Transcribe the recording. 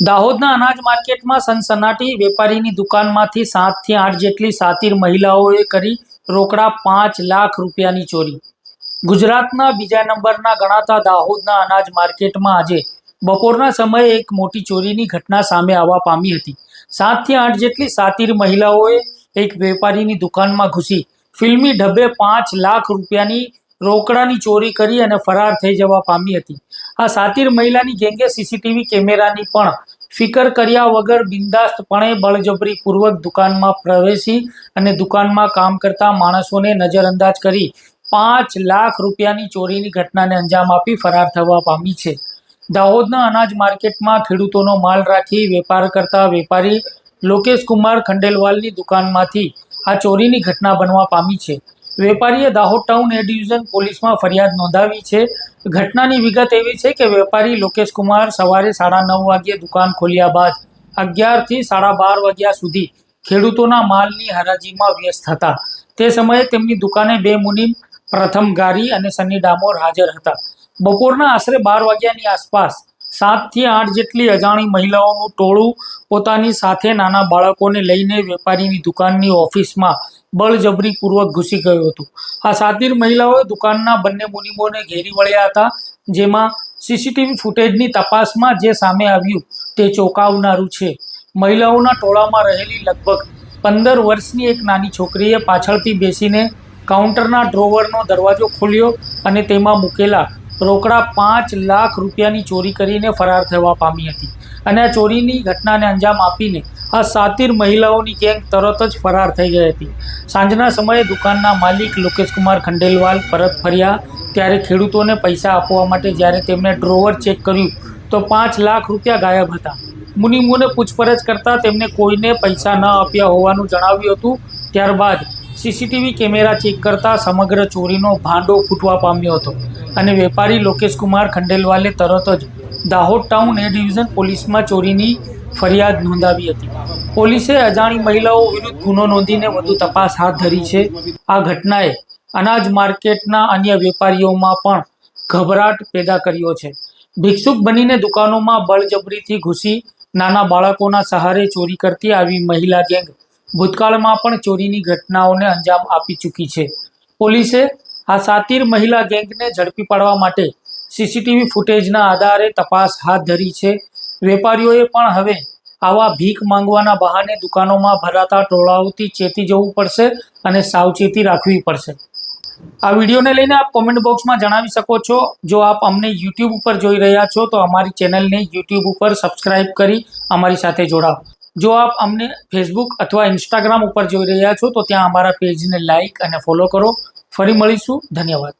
દાહોદના અનાજ માર્કેટમાં સનસનાટી વેપારીની દુકાનમાંથી સાતથી આઠ જેટલી સાતીર મહિલાઓએ કરી રોકડા પાંચ લાખ રૂપિયાની ચોરી. ગુજરાતના બીજા નંબરના ગણાતા દાહોદના અનાજ માર્કેટમાં આજે બપોરના સમયે એક મોટી ચોરીની ઘટના સામે આવવા પામી હતી. સાતથી આઠ જેટલી સાતીર મહિલાઓએ એક વેપારીની દુકાનમાં ઘૂસી ફિલ્મી ઢબે પાંચ લાખ રૂપિયાની રોકડાની ચોરી કરી અને ફરાર થઈ જવા પામી હતી. આ સાતીર મહિલાની ગેંગે સીસીટીવી કેમેરાની પણ ફિકર કર્યા વગર બિંદાસ્તપણે બળજબરીપૂર્વક દુકાનમાં પ્રવેશી અને દુકાનમાં કામ કરતા માણસોને નજરઅંદાજ કરી પાંચ લાખ રૂપિયાની ચોરીની ઘટનાને અંજામ આપી ફરાર થવા પામી છે. દાહોદના અનાજ માર્કેટમાં ખેડૂતોનો માલ રાખી વેપાર કરતા વેપારી લોકેશ કુમાર ખંડેલવાલની દુકાનમાંથી આ ચોરીની ઘટના બનવા પામી છે. વેપારીએ દાહોદ ટાઉન એ ડિવિઝન પોલીસમાં ફરિયાદ નોંધાવી છે. ઘટનાની વિગત એવી છે કે વેપારી લોકેશ કુમાર સવારે સાડા નવ વાગ્યે દુકાન ખોલ્યા બાદ અગિયારથી સાડા બાર વાગ્યા સુધી ખેડૂતોના માલની હરાજીમાં વ્યસ્ત હતા. તે સમયે તેમની દુકાને બે મુનિમ, પ્રથમ ગારી અને સની ડામોર હાજર હતા. બપોરના આશરે બાર વાગ્યાની આસપાસ સાતથી આઠ જેટલી અજાણી મહિલાઓનું ટોળું પોતાની સાથે નાના બાળકોને લઈને વેપારીની દુકાનની ઓફિસમાં બળજબરીપૂર્વક ઘૂસી ગયું હતું. આ સાતીર મહિલાઓએ દુકાનના બંને મુનિમોને ઘેરી વળ્યા હતા, જેમાં સીસીટીવી ફૂટેજની તપાસમાં જે સામે આવ્યું તે ચોંકાવનારું છે. મહિલાઓના ટોળામાં રહેલી લગભગ પંદર વર્ષની એક નાની છોકરીએ પાછળથી બેસીને કાઉન્ટરના ડ્રોવરનો દરવાજો ખોલ્યો અને તેમાં મૂકેલા રોકડા પાંચ લાખ રૂપિયાની ચોરી કરીને ફરાર થવા પામી હતી અને આ ચોરીની ઘટનાને અંજામ આપીને આ સાતીર મહિલાઓની ગેંગ તરત જ ફરાર થઈ ગઈ હતી. સાંજના સમયે દુકાનના માલિક લોકેશકુમાર ખંડેલવાલ પરત ફર્યા. ત્યારે ખેડૂતોને પૈસા આપવા માટે જ્યારે તેમણે ડ્રોવર ચેક કર્યું તો પાંચ લાખ રૂપિયા ગાયબ હતા. મુનિમોને પૂછપરછ કરતાં તેમને કોઈને પૈસા ન આપ્યા હોવાનું જણાવ્યું હતું. ત્યારબાદ સીસીટીવી કેમેરા ચેક કરતાં સમગ્ર ચોરીનો ભાંડો ફૂટવા પામ્યો હતો અને વેપારી લોકેશકુમાર ખંડેલવાલે તરત જ દાહોદ ટાઉન એ ડિવિઝન પોલીસમાં ચોરીની ફરિયાદ નોંધાવી હતી. પોલીસે અજાણી મહિલાઓ વિરુદ્ધ ગુનો નોંધીને વધુ તપાસ હાથ ધરી છે. આ ઘટનાએ અનાજ માર્કેટના અન્ય વેપારીઓમાં પણ ગભરાટ પેદા કર્યો છે. ભિક્ષુક બનીને દુકાનોમાં બળજબરીથી ઘૂસી નાના બાળકોના સહારે ચોરી કરતી આવી મહિલા ગેંગ ભૂતકાળમાં પણ ચોરીની ઘટનાઓને અંજામ આપી ચૂકી છે. પોલીસે આ સાતીર મહિલા ગેંગને ઝડપી પાડવા માટે સીસીટીવી ફૂટેજના આધારે તપાસ હાથ ધરી છે. વેપારીઓએ પણ હવે આવા ભીખ માંગવાના બહાને દુકાનોમાં ભરાતા ટોળાઓથી ચેતી જવું પડશે અને સાવચેતી રાખવી પડશે. આ વિડીયોને લઈને આપ કોમેન્ટ બોક્સમાં જણાવી શકો છો. જો આપ અમને યુટ્યુબ ઉપર જોઈ રહ્યા છો તો અમારી ચેનલને યુટ્યુબ ઉપર સબસ્ક્રાઈબ કરી અમારી સાથે જોડાઓ. જો આપ અમને ફેસબુક અથવા ઇન્સ્ટાગ્રામ ઉપર જોઈ રહ્યા છો, તો ત્યાં અમારા પેજને લાઇક અને ફોલો કરો. ફરી મળીશું. ધન્યવાદ.